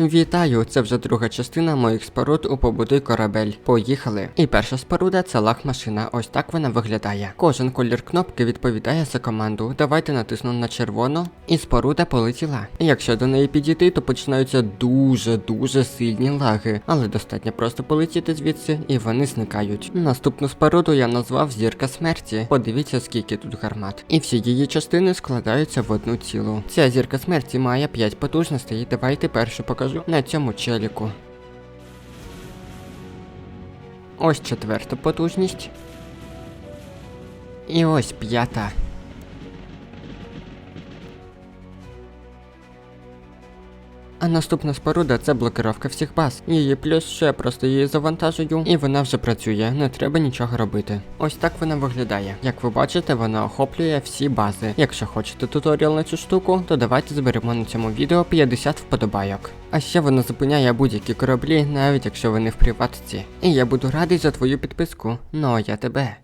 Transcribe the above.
Вітаю! Це вже друга частина моїх споруд у побудуй корабель. Поїхали. І перша споруда це лах-машина. Ось так вона виглядає. Кожен колір кнопки відповідає за команду. Давайте натисну на червону, і споруда полетіла. Якщо до неї підійти, то починаються дуже дуже сильні лаги, але достатньо просто полетіти звідси, і вони зникають. Наступну споруду я назвав зірка смерті. Подивіться, скільки тут гармат. І всі її частини складаються в одну цілу. Ця зірка смерті має 5 потужностей. Давайте першу покажу на цьому челіку. Ось четверта потужність. І ось п'ята. Наступна споруда це блокировка всіх баз. Її плюс, що я просто її завантажую, і вона вже працює, не треба нічого робити. Ось так вона виглядає. Як ви бачите, вона охоплює всі бази. Якщо хочете туторіал на цю штуку, то давайте зберемо на цьому відео 50 вподобайок. А ще вона зупиняє будь-які кораблі, навіть якщо вони в приватці. І я буду радий за твою підписку. Ну а я тебе.